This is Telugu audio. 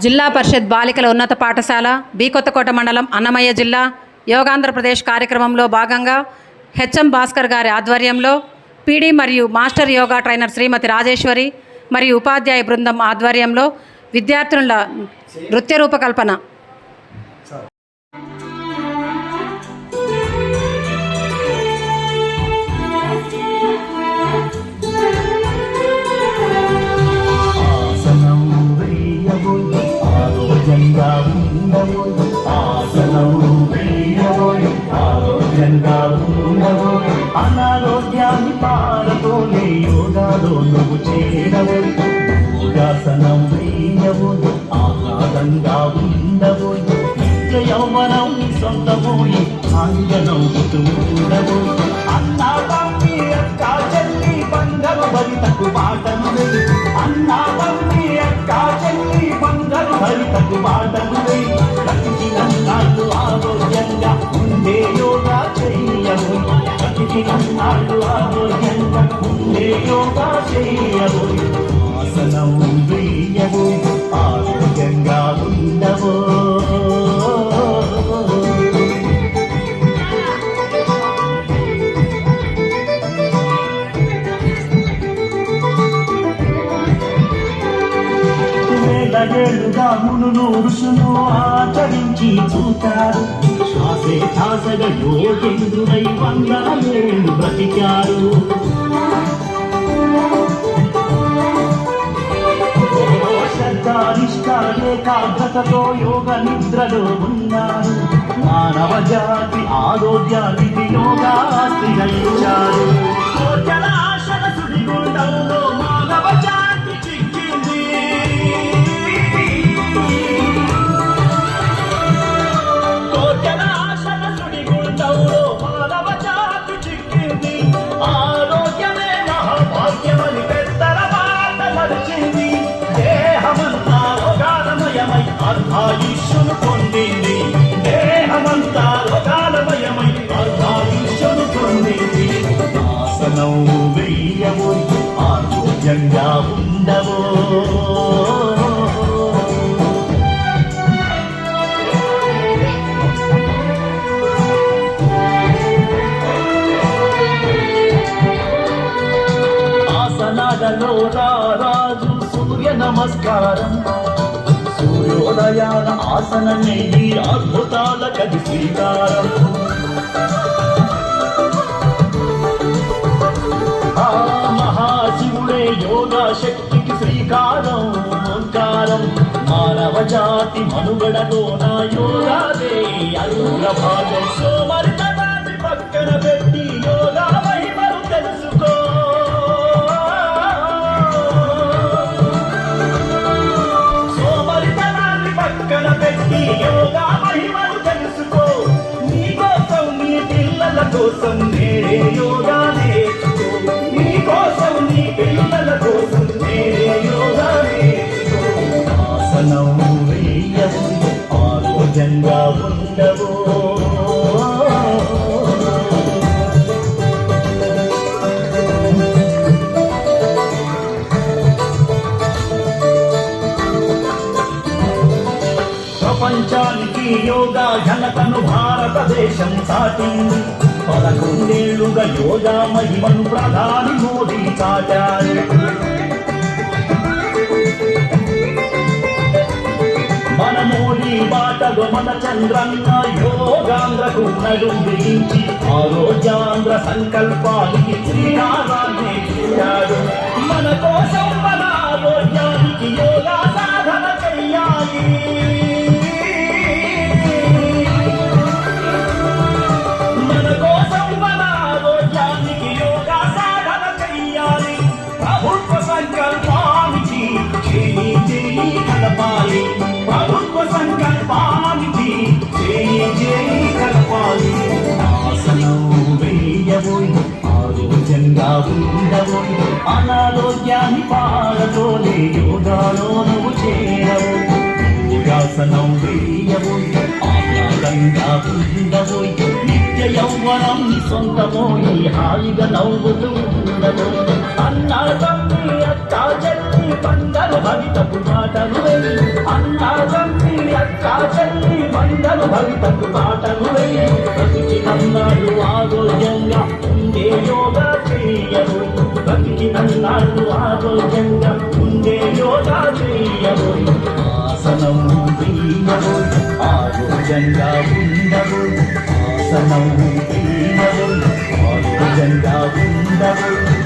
జిల్లా పరిషత్ బాలికల ఉన్నత పాఠశాల బి కొత్తకోట మండలం అన్నమయ్య జిల్లా యోగాంధ్రప్రదేశ్ కార్యక్రమంలో భాగంగా హెచ్ఎం భాస్కర్ గారి ఆధ్వర్యంలో పీడీ మరియు master yoga trainer Shrimati Rajeshwari మరియు ఉపాధ్యాయ బృందం ఆధ్వర్యంలో విద్యార్థుల నృత్య రూపకల్పన ఉండబోయి ఆసనం వేయబోయి ఆరోగ్యంగా ఉండబోయి అనారోగ్యాన్ని పారతోనే యోగాలో నువ్వు చేరబోయి యోగాసనం ఆహ్లాదంగా ఉండబోయి నిత్య యౌవనం సొంతమోయి ఆంగనం కుటుంబ ఉండే యోగా ఆసనం ఆరోగ్యంగా మునులు ఋషులు ఆచరించి శ్వాసే శ్వాసగా యోగేంద్రుడై వందల ఏళ్ళు బ్రతికారు. శ్రద్ధానిష్ట ఏకాగ్రతతో యోగ నిద్రలో ఉన్నారు. మానవ జాతి ఆరోగ్యానికి యోగా శ్రీగలించారు అర్ధాయుష్యును పొందింది. దేహమంతా లోకాలమయమై అర్ధాయుష్యును పొందింది. ఆసనం వెయ్యము ఆరోగ్యంగా ఉండవో. నమస్కారం. సూర్యోదయాల ఆసనమే ఈ అద్భుతాల కది శ్రీకారం. మహాశివుడే యోగా శక్తికి శ్రీకారం ఓంకారం. మానవ జాతి మనుగడలో నా యోగాదే అగ్రభాగం కోసం నేడే యోగా నేర్చుకో. నీ కోసం నీ పిల్లల కోసం నేడే యోగా నేర్చుకో. ఆసనం వేయవు ఆరోగ్యంగా ఉండవు. ప్రపంచానికి యోగా ఘనతను భారతదేశం సాటింది. పదకొండేళ్ళుగా యోగా మహిమను ప్రధాని మోదీ చాటారు. మన మోడీ బాటలో మన చంద్రన్న యోగాంధ్రకు నడుంబించి ఆరోగ్యాంధ్ర సంకల్పానికి శ్రీకారాన్ని చుట్టాడు. మన కోసం కలపాలి. ప్రభుత్వ సంకల్పానికి చేయి చేయి కలపాలి. ఆసనం వేయబోయి ఆరోగ్యంగా ఉండబోయి అనారోగ్యాన్ని పాడతోనే యోగాలో నువ్వు చేరవు. యోగాసనం వేయబోయి ఆహ్లాదంగా ఉండబోయి నిత్య యౌవనం సొంతమోయి హాయిగా నవ్వుతూ ఉండబోయి అన్నా తమ్మి తల్లి పందరు భవితకు మాటలు అన్న తండ్రి అక్క తల్లి మందరు భవితకు మాటలు బతికి నన్నాడు ఆరోగ్యంగా ఉండే యోగా ప్రియరు బతికి నన్నాడు ఆరోగ్యంగా ఉండే యోగా ప్రియరు ఆసనం ప్రియరు ఆరోగ్యంగా ఉండవు. ఆసనం ప్రియరు ఆరోగ్యంగా ఉండవు.